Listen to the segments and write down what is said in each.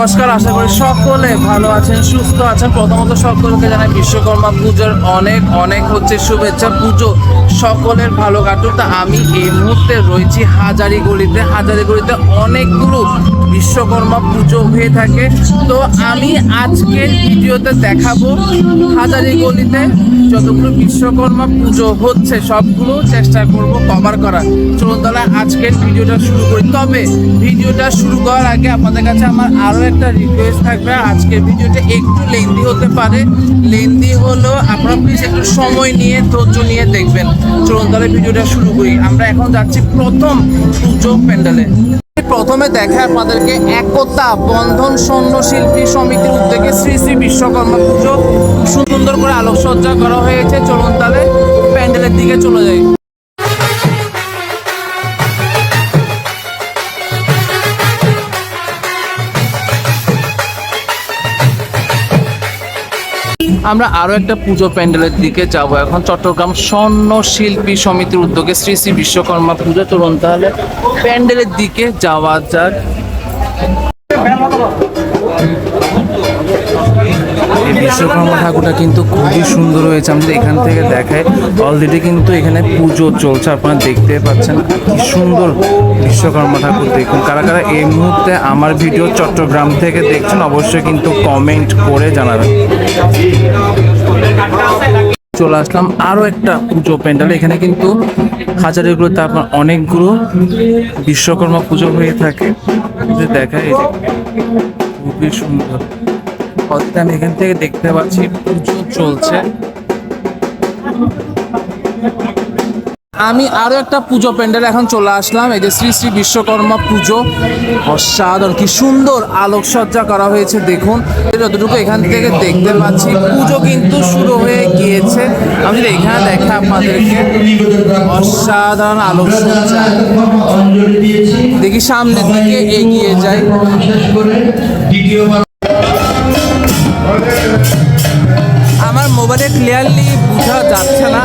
নমস্কার, আশা করি সকলে ভালো আছেন, সুস্থ আছেন। প্রথমত সকলকে জানাই বিশ্বকর্মা পুজোর অনেক অনেক হচ্ছে শুভেচ্ছা, পুজো সকলের ভালো কাটুক। তা আমি এই মুহূর্তে রয়েছি হাজারি গলিতে হাজারি গলিতে অনেকগুলো বিশ্বকর্মা পুজো হয়ে থাকে। তো আমি আজকের ভিডিওতে দেখাবো হাজারি গলিতে যতগুলো বিশ্বকর্মা পুজো হচ্ছে, সবগুলো চেষ্টা করব কভার করার। চলুন তাহলে আজকের ভিডিওটা শুরু করি। তবে ভিডিওটা শুরু করার আগে আপনাদের কাছে আমার আরও একটা রিকোয়েস্ট থাকবে। আজকের ভিডিওটা একটু লেন্দি হতে পারে। লেন্দি হলো আপনারা প্লিজ একটু সময় নিয়ে, ধৈর্য নিয়ে দেখবেন। চলুন তাহলে ভিডিওটা শুরু করি। আমরা এখন যাচ্ছি প্রথম পুজো প্যান্ডেলে। প্রথমে দেখে আপনাদেরকে একতা বন্ধন সৈন্য শিল্পী সমিতির উদ্যোগে শ্রী শ্রী বিশ্বকর্মা পুজো। সুন্দর করে আলোকসজ্জা করা হয়েছে। চলুন তাহলে প্যান্ডেলের দিকে চলে যাই। আমরা আরও একটা পুজো প্যান্ডেলের দিকে যাব এখন। চট্টগ্রাম স্বর্ণ শিল্পী সমিতির উদ্যোগে শ্রী শ্রী বিশ্বকর্মা পুজো। চলুন তাহলে প্যান্ডেলের দিকে যাওয়া যাক। বিশ্বকর্মা ঠাকুরটা কিন্তু খুবই সুন্দর হয়েছে। আমি এখান থেকে দেখাই অলরেডি কিন্তু এখানে পুজো চলছে, আপনারা দেখতে পাচ্ছেন কি সুন্দর বিশ্বকর্মা ঠাকুর দেখুন। কারা কারা এই মুহূর্তে আমার ভিডিও চট্টগ্রাম থেকে দেখছেন, অবশ্যই কিন্তু কমেন্ট করে জানাবেন। চলে আসলাম আরও একটা পুজো প্যান্ডেল। এখানে কিন্তু হাজারিগুলোতে আপনার অনেকগুলো বিশ্বকর্মা পুজো হয়ে থাকে। যে দেখায় এই খুবই সুন্দর। অলরেডি আমি এখান থেকে দেখতে পাচ্ছি, পুজো চলছে। আমি আরও একটা পুজো প্যান্ডেল এখন চলে আসলাম, এই যে শ্রী শ্রী বিশ্বকর্মা পুজো। অসাধারণ, কি সুন্দর আলোকসজ্জা করা হয়েছে, দেখুন। যতটুকু এখান থেকে দেখতে পাচ্ছি, পুজো কিন্তু শুরু হয়ে গিয়েছে। আমি যদি এখানে দেখা আপনাদেরকে, অসাধারণ আলোকসজ্জা। দেখি সামনের দিকে এগিয়ে যাই। ক্লিয়ারলি বোঝা যাচ্ছে না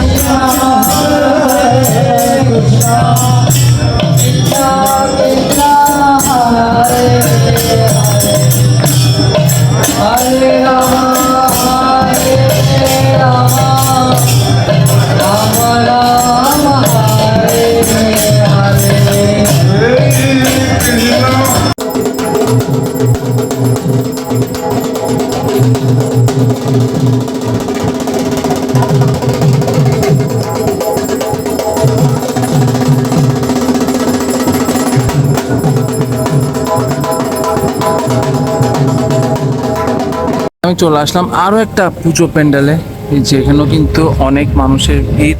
আমি চলে আসলাম আরও একটা পুজো প্যান্ডেলে। যেখানেও কিন্তু অনেক মানুষের ভিড়।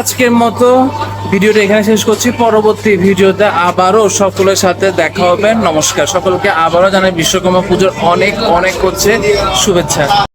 আজকের মতো ভিডিওটা এখানে শেষ করছি। পরবর্তী ভিডিওতে আবারও সকলের সাথে দেখা হবে। নমস্কার। সকলকে আবারও জানাই, বিশ্বকর্মা পুজোর অনেক অনেক হচ্ছে শুভেচ্ছা।